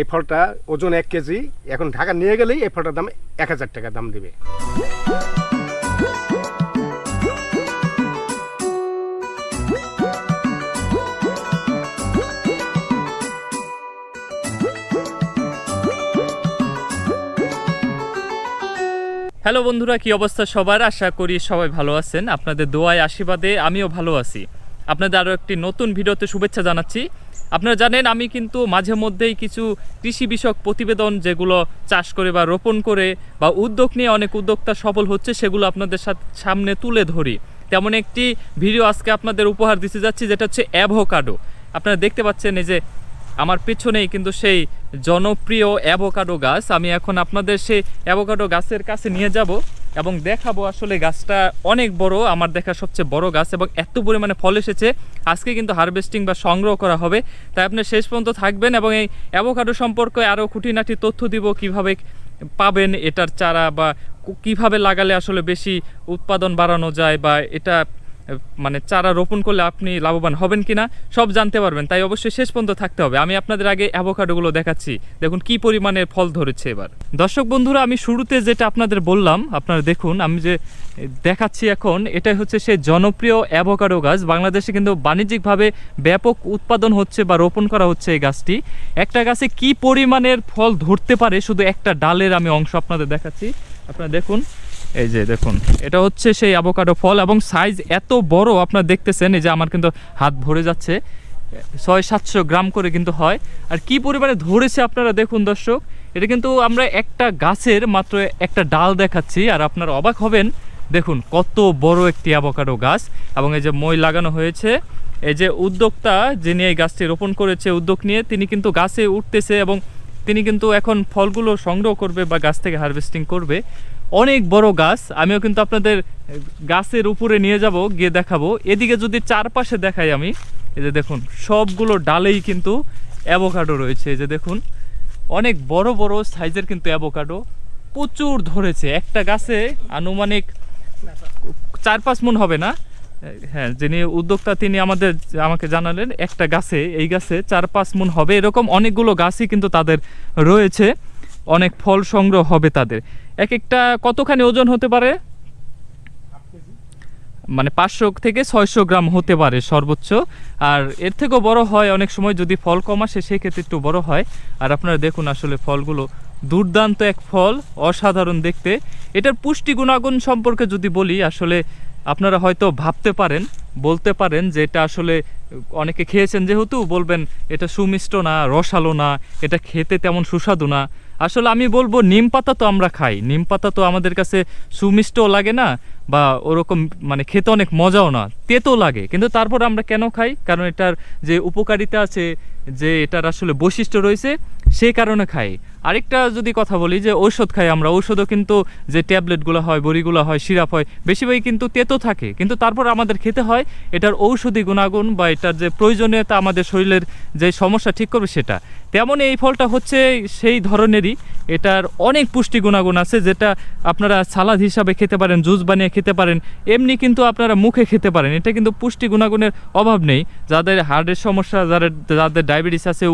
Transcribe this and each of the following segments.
এই ফলটা ওজন এক কেজি, এখন ঢাকা নিয়ে গেলেই এই ফলটার দাম এক হাজার টাকা দাম দেবে। হ্যালো বন্ধুরা, কি অবস্থা সবার? আশা করি সবাই ভালো আছেন। আপনাদের দোয়ায়, আশীর্বাদে আমিও ভালো আছি। আপনাদের আরও একটি নতুন ভিডিওতে শুভেচ্ছা জানাচ্ছি। আপনারা জানেন, আমি কিন্তু মাঝে মধ্যেই কিছু কৃষি বিষয়ক প্রতিবেদন যেগুলো চাষ করে বা রোপণ করে বা উদ্যোগ নিয়ে অনেক উদ্যোক্তা সফল হচ্ছে, সেগুলো আপনাদের সাথে সামনে তুলে ধরি। তেমন একটি ভিডিও আজকে আপনাদের উপহার দিতে যাচ্ছি, যেটা হচ্ছে অ্যাভোকাডো। আপনারা দেখতে পাচ্ছেন এই যে আমার পেছনেই কিন্তু সেই জনপ্রিয় অ্যাভোকাডো গাছ। আমি এখন আপনাদের সেই অ্যাভোকাডো গাছের কাছে নিয়ে যাব এবং দেখাবো আসলে গাছটা অনেক বড়, আমার দেখা সবচেয়ে বড় গাছ এবং এত পরিমাণে ফল এসেছে। আজকে কিন্তু হারভেস্টিং বা সংগ্রহ করা হবে। তাই আপনি শেষ পর্যন্ত থাকবেন এবং এই অ্যাভোকাডো সম্পর্কে আরও খুঁটিনাটি তথ্য দিব, কীভাবে পাবেন এটার চারা বা কীভাবে লাগালে আসলে বেশি উৎপাদন বাড়ানো যায় বা এটা মানে চারা রোপণ করলে আপনি লাভবান হবেন কিনা, সব জানতে পারবেন। তাই অবশ্যই শেষ পর্যন্ত থাকতে হবে। আমি আপনাদের আগে অ্যাভোকাডোগুলো দেখাচ্ছি। দেখুন কি পরিমাণের ফল ধরেছে এবার। দর্শক বন্ধুরা, আমি শুরুতে যেটা আপনাদের বললাম, আপনারা দেখুন, আমি যে দেখাচ্ছি এখন, এটাই হচ্ছে সেই জনপ্রিয় অ্যাভোকাডো গাছ। বাংলাদেশে কিন্তু বাণিজ্যিকভাবে ব্যাপক উৎপাদন হচ্ছে বা রোপণ করা হচ্ছে এই গাছটি। একটা গাছে কি পরিমাণের ফল ধরতে পারে? শুধু একটা ডালের আমি অংশ আপনাদের দেখাচ্ছি। আপনারা দেখুন এই যে দেখুন, এটা হচ্ছে সেই অ্যাভোকাডো ফল এবং সাইজ এত বড়, আপনারা দেখতেছেন, এই যে আমার কিন্তু হাত ভরে যাচ্ছে, ছয় সাতশো গ্রাম করে কিন্তু হয়। আর কি পরিমাণে ধরেছে আপনারা দেখুন দর্শক, এটা কিন্তু আমরা একটা গাছের মাত্র একটা ডাল দেখাচ্ছি, আর আপনারা অবাক হবেন, দেখুন কত বড় একটি অ্যাভোকাডো গাছ, এবং এই যে মই লাগানো হয়েছে, এই যে উদ্যোক্তা যিনি এই গাছটি রোপণ করেছে, উদ্যোগ নিয়ে তিনি কিন্তু গাছে উঠতেছে এবং তিনি কিন্তু এখন ফলগুলো সংগ্রহ করবে বা গাছ থেকে হারভেস্টিং করবে। অনেক বড় গাছ, আমিও কিন্তু আপনাদের গাছের উপরে নিয়ে যাব, গিয়ে দেখাবো। এদিকে যদি চারপাশে দেখাই আমি, এই যে দেখুন, সবগুলো ডালেই কিন্তু অ্যাভোকাডো রয়েছে, এই যে দেখুন। অনেক বড় বড় সাইজের কিন্তু অ্যাভোকাডো প্রচুর ধরেছে। একটা গাছে আনুমানিক চার পাঁচ মন হবে না হ্যাঁ যিনি উদ্যোক্তা, তিনি আমাদের, আমাকে জানালেন, একটা গাছে, এই গাছে চার পাঁচ মন হবে। এরকম অনেকগুলো গাছই কিন্তু তাদের রয়েছে। অনেক ফল সংগ্রহ হবে তাদের। এক একটা কতখানি ওজন হতে পারে? মানে পাঁচশো থেকে ছয়শো গ্রাম হতে পারে সর্বোচ্চ। আর এর থেকেও বড় হয়, অনেক সময় যদি ফল কম আসে, সেক্ষেত্রে একটু বড় হয়। আর আপনারা দেখুন আসলে ফলগুলো দুর্দান্ত এক ফল, অসাধারণ দেখতে। এটার পুষ্টি গুণাগুণ সম্পর্কে যদি বলি, আসলে আপনারা হয়তো ভাবতে পারেন, বলতে পারেন যে এটা আসলে অনেকে খেয়েছেন যেহেতু, বলবেন এটা সুমিষ্ট না, রসালো না, এটা খেতে তেমন সুস্বাদু না। আসলে আমি বলব নিম পাতা তো আমরা খাই। নিম পাতা তো আমাদের কাছে সুমিষ্টও লাগে না বা ওরকম মানে খেতে অনেক মজাও না তেতো লাগে। কিন্তু তারপর আমরা কেন খাই? কারণ এটার যে উপকারিতা আছে, যে এটার আসলে বৈশিষ্ট্য রয়েছে সেই কারণে খাই। আরেকটা যদি কথা বলি যে ঔষধ খাই আমরা। ঔষধও কিন্তু যে ট্যাবলেটগুলো হয়, বড়িগুলো হয়, সিরাপ হয়, বেশিরভাগই কিন্তু তেতো থাকে। কিন্তু তারপর আমাদের খেতে হয়, এটার ঔষধি গুণাগুণ বা এটার যে প্রয়োজনীয়তা আমাদের শরীরের যে সমস্যা ঠিক করবে সেটা। তেমন এই ফলটা হচ্ছে সেই ধরনেরই। এটার অনেক পুষ্টি গুণাগুণ আছে যেটা আপনারা সালাদ হিসাবে খেতে পারেন, জুস বানিয়ে খেতে পারেন, এমনি কিন্তু আপনারা মুখে খেতে পারেন। এটা কিন্তু পুষ্টি গুণাগুণের অভাব নেই। যাদের হার্টের সমস্যা, যাদের যাদের ডায়াবেটিস আছে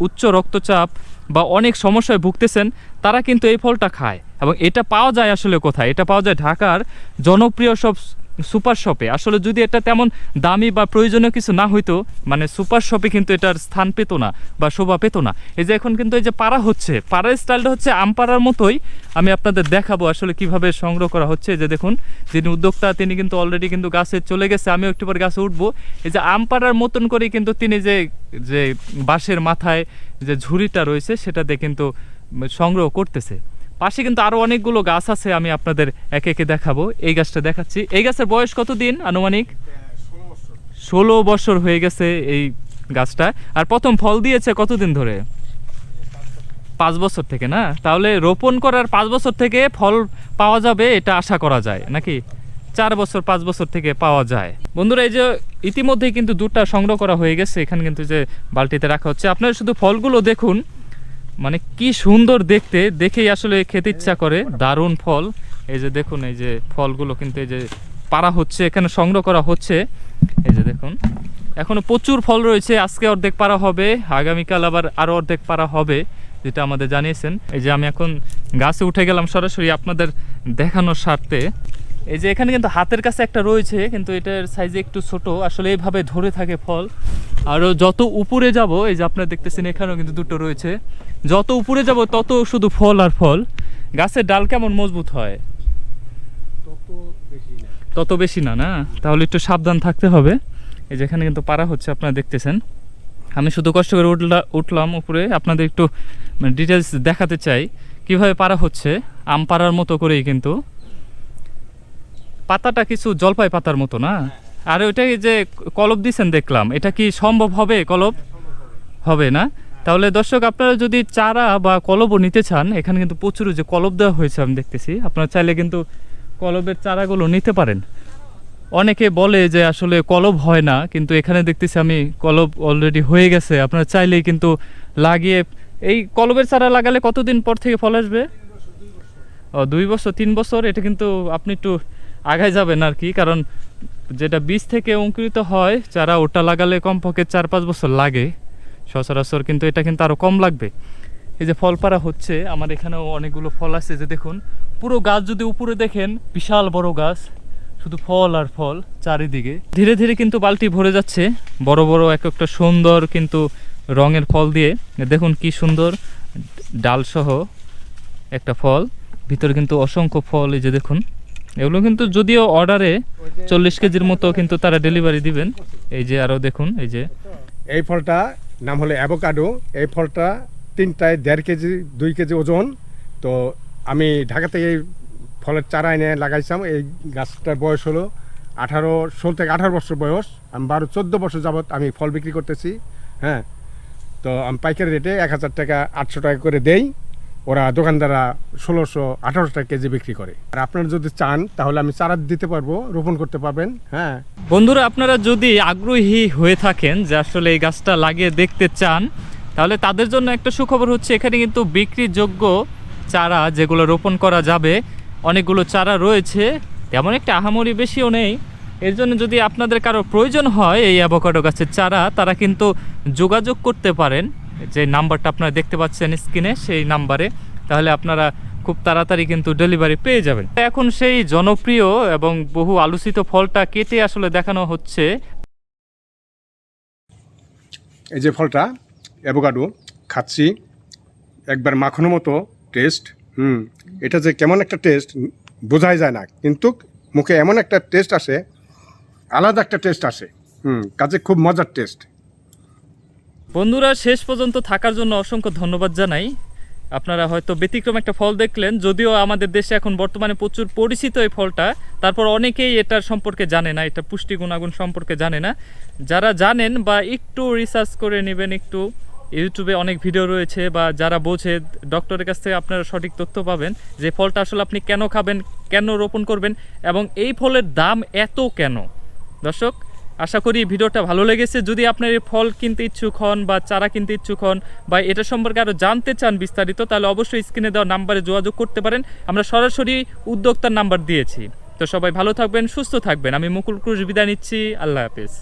উচ্চ রক্তচাপ বা অনেক সমস্যায় ভুগতেছেন, তারা কিন্তু এই ফলটা খায়। এবং এটা পাওয়া যায় আসলে কোথায়? এটা পাওয়া যায় ঢাকার জনপ্রিয় সব সুপার শপে। আসলে যদি এটা তেমন দামি বা প্রয়োজনীয় কিছু না হইতো মানে সুপার শপে কিন্তু এটার স্থান পেতো না বা শোভা পেতো না। এই যে এখন কিন্তু এই যে পাড়া হচ্ছে, পাড়ার স্টাইলটা হচ্ছে আম পাড়ার মতোই। আমি আপনাদের দেখাবো আসলে কীভাবে সংগ্রহ করা হচ্ছে। যে দেখুন, যিনি উদ্যোক্তা, তিনি কিন্তু অলরেডি কিন্তু গাছে চলে গেছে, আমিও একটু পর গাছে উঠবো। এই যে আম পাড়ার মতন করে কিন্তু তিনি যে যে বাঁশের মাথায় যে ঝুড়িটা রয়েছে সেটাতে কিন্তু সংগ্রহ করতেছে। পাশে কিন্তু আরও অনেকগুলো গাছ আছে, আমি আপনাদের একে একে দেখাবো। এই গাছটা দেখাচ্ছি। এই গাছের বয়স কতদিন, আনুমানিক? ষোলো বছর হয়ে গেছে এই গাছটা। আর প্রথম ফল দিয়েছে কতদিন ধরে? পাঁচ বছর থেকে, না? তাহলে রোপণ করার পাঁচ বছর থেকে ফল পাওয়া যাবে, এটা আশা করা যায়, নাকি? চার বছর, পাঁচ বছর থেকে পাওয়া যায়। বন্ধুরা, এই যে ইতিমধ্যেই কিন্তু দুধটা সংগ্রহ করা হয়ে গেছে, এখানে কিন্তু যে বালতিতে রাখা হচ্ছে। আপনারা শুধু ফলগুলো দেখুন মানে কি সুন্দর দেখতে, দেখেই আসলে খেতে ইচ্ছা করে। দারুণ ফল। এই যে দেখুন, এই যে ফলগুলো কিন্তু এই যে পারা হচ্ছে, এখানে সংগ্রহ করা হচ্ছে। এই যে দেখুন, এখনও প্রচুর ফল রয়েছে, আজকে অর্ধেক পারা হবে, আগামীকাল আবার আরও অর্ধেক পারা হবে, যেটা আমাদের জানিয়েছেন। এই যে আমি এখন গাছে উঠে গেলাম সরাসরি আপনাদের দেখানোর স্বার্থে। এই যে এখানে কিন্তু হাতের কাছে একটা রয়েছে, কিন্তু এটার সাইজে একটু ছোট। আসলে এইভাবে ধরে থাকে ফল। আরও যত উপরে যাব এই যে আপনারা দেখতেছেন এখানেও কিন্তু দুটো রয়েছে যত উপরে যাব তত শুধু ফল আর ফল। গাছের ডাল কেমন মজবুত হয়? তত বেশি না। না তাহলে একটু সাবধান থাকতে হবে। এই যেখানে কিন্তু পারা হচ্ছে আপনারা দেখতেছেন। আমি শুধু কষ্ট করে উঠলা উঠলাম উপরে আপনাদের একটু মানে ডিটেলস দেখাতে চাই। কীভাবে পারা হচ্ছে? আম পাড়ার মতো করেই কিন্তু। পাতাটা কিছু জলপাই পাতার মতো না? আর ওইটাই যে কলব দিছেন দেখলাম, এটা কি সম্ভব হবে কলব? হবে না? তাহলে দর্শক, আপনারা যদি চারা বা কলবও নিতে চান, এখানে কিন্তু প্রচুর যে কলব দেওয়া হয়েছে আমি দেখতেছি। আপনারা চাইলে কিন্তু কলবের চারাগুলো নিতে পারেন। অনেকে বলে যে আসলে কলব হয় না, কিন্তু এখানে দেখতেছি আমি কলব অলরেডি হয়ে গেছে। আপনারা চাইলেই কিন্তু লাগিয়ে, এই কলবের চারা লাগালে কতদিন পর থেকে ফল আসবে? ও, দুই বছর, তিন বছর, এটা কিন্তু আপনি একটু আগায় যাবেন আর কি, কারণ যেটা বীজ থেকে অঙ্কুরিত হয়, চারা ওটা লাগালে কমপক্ষে চার পাঁচ বছর লাগে। সচরাচর কিন্তু এটা কিন্তু আরও কম লাগবে। এই যে ফল পাড়া হচ্ছে, আমার এখানেও অনেকগুলো ফল আছে, যে দেখুন, পুরো গাছ যদি উপরে দেখেন, বিশাল বড় গাছ, শুধু ফল আর ফল চারিদিকে। ধীরে ধীরে কিন্তু বালতি ভরে যাচ্ছে, বড় বড় এক একটা সুন্দর কিন্তু রঙের ফল দিয়ে। দেখুন কি সুন্দর ডালসহ একটা ফল, ভিতরে কিন্তু অসংখ্য ফল, এই যে দেখুন। এগুলো কিন্তু যদিও অর্ডারে চল্লিশ কেজির মতো কিন্তু তারা ডেলিভারি দিবেন। এই যে আরও দেখুন, এই যে। এই ফলটা নাম হলো অ্যাভোকাডো এই ফলটা তিনটায় দেড় কেজি, দুই কেজি ওজন। তো আমি ঢাকা থেকে ফলের চারা এনে লাগাইছিলাম। এই গাছটার বয়স হলো আঠারো, ষোলো থেকে আঠারো বছর বয়স। আমি বারো, চোদ্দ বছর যাবত আমি ফল বিক্রি করতেছি হ্যাঁ। তো আমি পাইকারি রেটে এক হাজার টাকা, আটশো টাকা করে দেই। ওরা দোকানদাররা ষোলোশো, আঠারোশো টাকা কেজি বিক্রি করে। আর আপনারা যদি চান, তাহলে আমি চারা দিতে পারব, রোপণ করতে পারবেন হ্যাঁ। বন্ধুরা, আপনারা যদি আগ্রহী হয়ে থাকেন যে আসলে এই গাছটা লাগিয়ে দেখতে চান, তাহলে তাদের জন্য একটা সুখবর হচ্ছে, এখানে কিন্তু বিক্রিযোগ্য চারা যেগুলো রোপণ করা যাবে, অনেকগুলো চারা রয়েছে। তেমন একটা আহামরি বেশিও নেই। এর জন্য যদি আপনাদের কারও প্রয়োজন হয়, এই অ্যাভোকাডো গাছের চারা, তারা কিন্তু যোগাযোগ করতে পারেন। যে নাম্বারটা আপনারা দেখতে পাচ্ছেন স্ক্রিনে, সেই নাম্বারে। তাহলে আপনারা খুব তাড়াতাড়ি কিন্তু ডেলিভারি পেয়ে যাবেন। এখন সেই জনপ্রিয় এবং বহু আলোচিত ফলটা কেটে আসলে দেখানো হচ্ছে। এই যে ফলটা, অ্যাভোকাডো, খাচ্ছি। একবার মাখনের মতো টেস্ট, হুম, এটা যে কেমন একটা টেস্ট, বোঝাই যায় না। কিন্তু মুখে এমন একটা টেস্ট আসে, আলাদা একটা টেস্ট আসে, হুম, কাজে খুব মজার টেস্ট। বন্ধুরা, শেষ পর্যন্ত থাকার জন্য অসংখ্য ধন্যবাদ জানাই। আপনারা হয়তো ব্যতিক্রম একটা ফল দেখলেন, যদিও আমাদের দেশে এখন বর্তমানে প্রচুর পরিচিত এই ফলটা। তারপর অনেকেই এটার সম্পর্কে জানে না, এটা পুষ্টি গুণাগুণ সম্পর্কে জানে না। যারা জানেন বা একটু রিসার্চ করে নেবেন, একটু ইউটিউবে অনেক ভিডিও রয়েছে বা যারা বোঝে ডক্টরের কাছ থেকে আপনারা সঠিক তথ্য পাবেন যে ফলটা আসলে আপনি কেন খাবেন, কেন রোপণ করবেন এবং এই ফলের দাম এত কেন? দর্শক আশা করি ভিডিওটা ভালো লেগেছে। যদি আপনার এই ফল কিনতে ইচ্ছুক হন বা চারা কিনতে ইচ্ছুক হন বা এটা সম্পর্কে আরও জানতে চান বিস্তারিত, তাহলে অবশ্যই স্ক্রিনে দেওয়া নাম্বারে যোগাযোগ করতে পারেন। আমরা সরাসরি উদ্যোক্তার নাম্বার দিয়েছি। তো সবাই ভালো থাকবেন, সুস্থ থাকবেন। আমি মুকুল ক্রুশ, বিদায় নিচ্ছি। আল্লাহ হাফেজ।